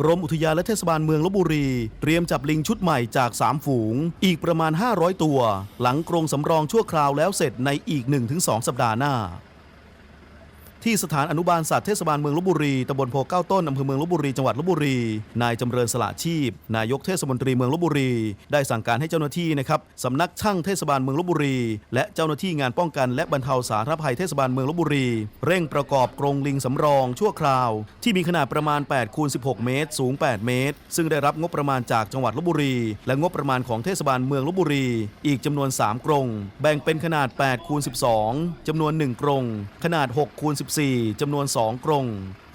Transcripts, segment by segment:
กรมอุทยานและเทศบาลเมืองลบบุรี เตรียมจับลิงชุดใหม่จาก 3 ฝูง อีกประมาณ 500 ตัว หลังกรงสำรองชั่วคราวแล้วเสร็จในอีก 1-2 สัปดาห์หน้า ที่สถานอนุบาลสัตว์เทศบาลเมืองลบบุรีตำบลโพเก้าต้นอำเภอเมืองลบบุรีจังหวัดลบบุรี นายจำเริญสละชีพ นายกเทศมนตรีเมืองลบบุรี ได้สั่งการให้เจ้าหน้าที่นะครับสำนักช่างเทศบาลเมืองลบบุรี และเจ้าหน้าที่งานป้องกันและบรรเทาสาธารณภัยเทศบาลเมืองลบบุรี เร่งประกอบกรงลิงสำรองชั่วคราว ที่มีขนาดประมาณ8คูณ16 เมตร สูง 8 เมตร ซึ่งได้รับงบประมาณจากจังหวัดลบบุรี และงบประมาณของเทศบาลเมืองลบบุรี อีกจำนวน 3 กรง แบ่งเป็นขนาด8คูณ12จำนวน 1 กรง ขนาด6คูณ14จำนวน 2 กรง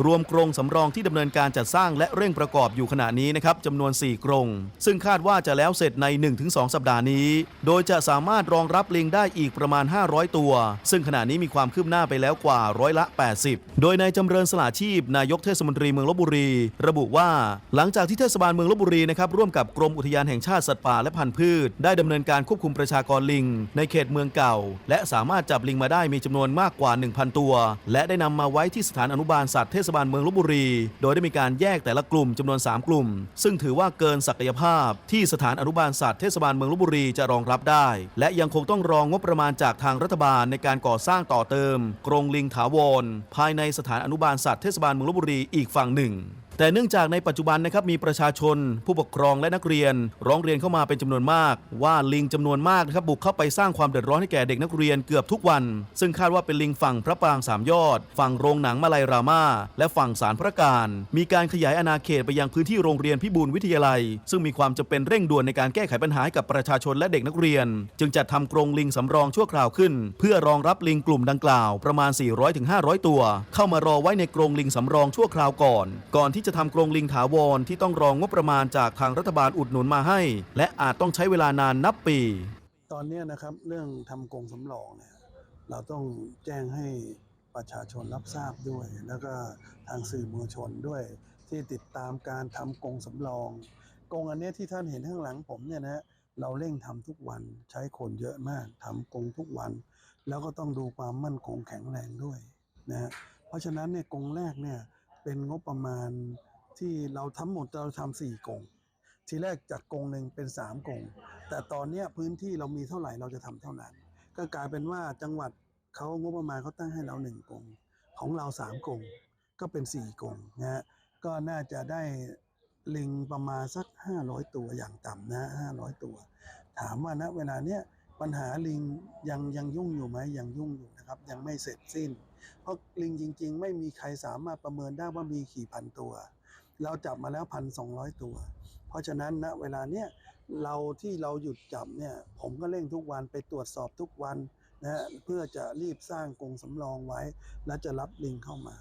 รวมกรงสำรองที่ดำเนินการจัดสร้างและเร่งประกอบอยู่ขณะนี้นะครับจำนวน 4 กรง ซึ่งคาดว่าจะแล้วเสร็จใน 1-2 สัปดาห์นี้ โดยจะสามารถรองรับลิงได้อีกประมาณ 500 ตัว ซึ่งขณะนี้มีความคืบหน้าไปแล้วกว่าร้อยละ 80 โดยนายจำเริญสละชีพ นายกเทศมนตรีเมืองลบบุรี ระบุว่า หลังจากที่เทศบาลเมืองลบบุรีนะครับร่วมกับกรมอุทยานแห่งชาติสัตว์ป่าและพันธุ์พืช ได้ดำเนินการควบคุมประชากรลิง ในเขตเมืองเก่า และสามารถจับลิงมาได้มีจำนวนมากกว่า 1,000 ตัว และได้นำมาไว้ที่สถานอนุบาลสัตว์เทศบาลเมืองลบบุรี โดยได้มีการแยกแต่ละกลุ่มจำนวน 3 กลุ่ม ซึ่งถือว่าเกินศักยภาพ ที่สถานอนุบาลสัตว์เทศบาลเมืองลบบุรีจะรองรับได้ และยังคงต้องรองงบประมาณจากทางรัฐบาลในการก่อสร้างต่อเติมกรงลิงถาวรภายในสถานอนุบาลสัตว์เทศบาลเมืองลบบุรีอีกฝั่งหนึ่ง แต่เนื่องจากในปัจจุบันนะครับมีประชาชน ผู้ปกครองและนักเรียน ร้องเรียนเข้ามาเป็นจำนวนมาก ว่าลิงจำนวนมากนะครับบุกเข้าไปสร้างความเดือดร้อนให้แก่เด็กนักเรียนเกือบทุกวัน ซึ่งคาดว่าเป็นลิงฝั่งพระปรางสามยอด ฝั่งโรงหนังมาลายรามาและฝั่งสารพระการ มีการขยายอาณาเขตไปยังพื้นที่โรงเรียนพิบูลวิทยาลัย ซึ่งมีความจำเป็นเร่งด่วนในการแก้ไขปัญหาให้กับประชาชนและเด็กนักเรียน จึงจัดทำกรงลิงสำรองชั่วคราวขึ้น เพื่อรองรับลิงกลุ่มดังกล่าวประมาณ 400-500 ตัว เข้ามารอไว้ในกรงลิงสำรองชั่วคราวก่อน ก่อนที่จะทำกรงลิงถาวรที่ต้องรองงบประมาณจากทางรัฐบาลอุดหนุนมาให้ และอาจต้องใช้เวลานานนับปี ตอนนี้นะครับเรื่องทำกรงสำรองเนี่ยเราต้องแจ้งให้ประชาชนรับทราบด้วย แล้วก็ทางสื่อมวลชนด้วย ที่ติดตามการทำกรงสำรองกรงอันนี้ที่ท่านเห็นข้างหลังผมเนี่ยนะเราเร่งทำทุกวันใช้คนเยอะมากทำกรงทุกวัน แล้วก็ต้องดูความมั่นคงแข็งแรงด้วยนะฮะเพราะฉะนั้นเนี่ยกรงแรกเนี่ย เป็นงบประมาณที่เราทั้งหมดเราทำสี่กงทีแรกจากกงหนึ่งเป็นสามกงแต่ตอนนี้พื้นที่เรามีเท่าไหร่เราจะทำเท่านั้น ก็กลายเป็นว่าจังหวัดเขางบประมาณเขาตั้งให้เราหนึ่งกงของเราสามกงก็เป็นสี่กงนะฮะก็น่าจะได้ลิงประมาณสัก 500 ตัวอย่างต่ำนะห้าร้อยตัว ถามว่าณเวลาเนี้ยปัญหาลิงยังยังยุ่งอยู่ไหมยังยุ่งอยู่นะครับ ยังไม่เสร็จสิ้น เพราะลิงจริง ๆ ไม่มีใครสามารถประเมินได้ว่ามีกี่พันตัว เราจับมาแล้วพันสองร้อยตัว เพราะฉะนั้นณเวลาเนี้ยเราที่เราหยุดจับเนี่ย ผมก็เร่งทุกวันไปตรวจสอบทุกวันนะฮะเพื่อจะรีบสร้างกรงสำรองไว้ และจะรับลิงเข้ามา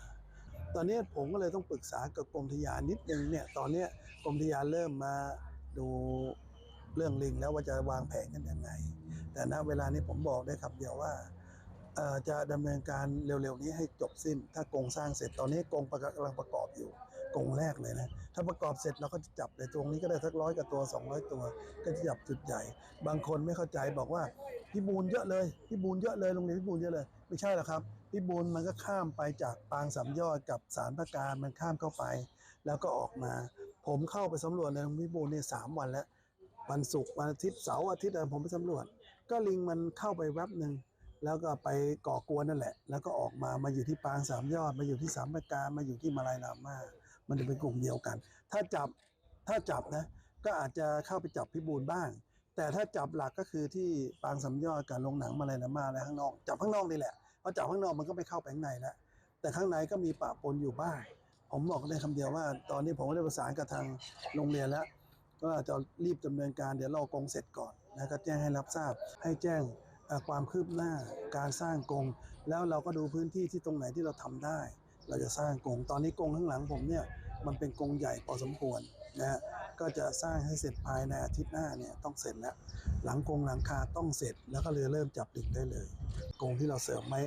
ตอนนี้ผมก็เลยต้องปรึกษากับกรมทยานนิดนึงเนี่ยตอนเนี้ยกรมทยานเริ่มมาดูเรื่องลิงแล้วว่าจะวางแผนกันยังไง แต่ณเวลานี้ผมบอกได้ครับเดียวว่า จะดำเนินการเร็วๆนี้ให้จบสิ้น ถ้ากรงสร้างเสร็จตอนนี้กรงกำลังประกอบอยู่กรงแรกเลยนะถ้าประกอบเสร็จเราก็จะจับในตรงนี้ก็ได้สักร้อยกับตัว 200 ตัว ก็จะจับจุดใหญ่ บางคนไม่เข้าใจบอกว่าพี่บูนเยอะเลยพี่บูนเยอะเลยโรงเรียนพี่บูนเยอะเลย ไม่ใช่หรอกครับพี่บูนมันก็ข้ามไปจากปางสามยอดกับสารประการมันข้ามเข้าไป แล้วก็ออกมา ผมเข้าไปสำรวจในโรงพี่บูนเนี่ยสามวันแล้ววันศุกร์วันอาทิตย์เสาร์อาทิตย์อะไรผมไปสำรวจ ก็ลิงมันเข้าไปแวบหนึ่ง แล้วก็ไปก่อกวนนั่นแหละ แล้วก็ออกมามาอยู่ที่ปางสามยอด มาอยู่ที่สามประการมาอยู่ที่มาลายนามามันจะเป็นกลุ่มเดียวกัน ถ้าจับถ้าจับนะก็อาจจะเข้าไปจับพิบูลบ้าง แต่ถ้าจับหลักก็คือที่ปางสำยอดกับโรงหนังมาเลยนะมาอะข้างนอกจับข้างนอกนี่แหละเพราะจับข้างนอกมันก็ไม่เข้าไปข้างในแล้วแต่ข้างในก็มีปะปนอยู่บ้างผมบอกได้คำเดียวว่า ตอนนี้ผมก็ได้ประสานกับทางโรงเรียนแล้วก็จะรีบดำเนินการเดี๋ยวรอกรงเสร็จก่อนนะก็แจ้งให้รับทราบให้แจ้ง ความคืบหน้าการสร้างกรงแล้วเราก็ดูพื้นที่ที่ตรงไหนที่เราทำได้ เราจะสร้างกรงตอนนี้กรงข้างหลังผมเนี่ยมันเป็นกรงใหญ่พอสมควรนะฮะก็จะสร้างให้เสร็จภายในอาทิตย์หน้าเนี่ยต้องเสร็จแล้วหลังกรงหลังคาต้องเสร็จ แล้วก็เลยเริ่มจับลิงได้เลยกรงที่เราเสริมไว้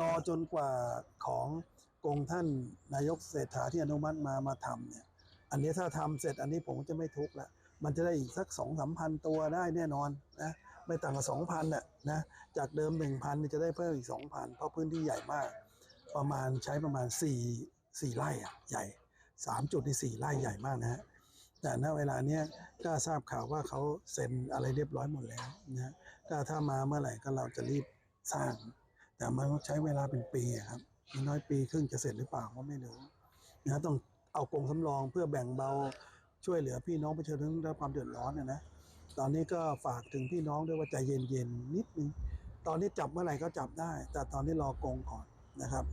รอจนกว่าของกรงท่านนายกเศรษฐาที่อนุมัติมามาทำเนี่ยอันนี้ถ้าทำเสร็จอันนี้ผมจะไม่ทุกข์ละมันจะได้อีกสักสองสามพันตัวได้แน่นอนนะ ไม่ต่างกับสองพันน่ะนะจากเดิมหนึ่งพันจะได้เพิ่มอีกสองพันเพราะพื้นที่ใหญ่มาก ประมาณใช้ประมาณสี่สี่ไร่อะใหญ่สามจุดในสี่ไร่ใหญ่มากนะฮะแต่ณเวลาเนี้ยก็ทราบข่าวว่าเขาเซ็นอะไรเรียบร้อยหมดแล้วนะก็ถ้ามาเมื่อไหร่ก็เราจะรีบสร้าง แต่มันใช้เวลาเป็นปีอะครับอย่น้อยปีครึ่งจะเสร็จหรือเปล่าก็ไม่รู้นะต้องเอากรงสำรองเพื่อแบ่งเบาช่วยเหลือพี่น้องประชาชนได้ความเดือดร้อนนะนะ ตอนนี้ก็ฝากถึงพี่น้องด้วยว่าใจเย็นๆนิดนึง ตอนนี้จับเมื่อไหร่ก็จับได้ แต่ตอนนี้รอกรงก่อนนะครับ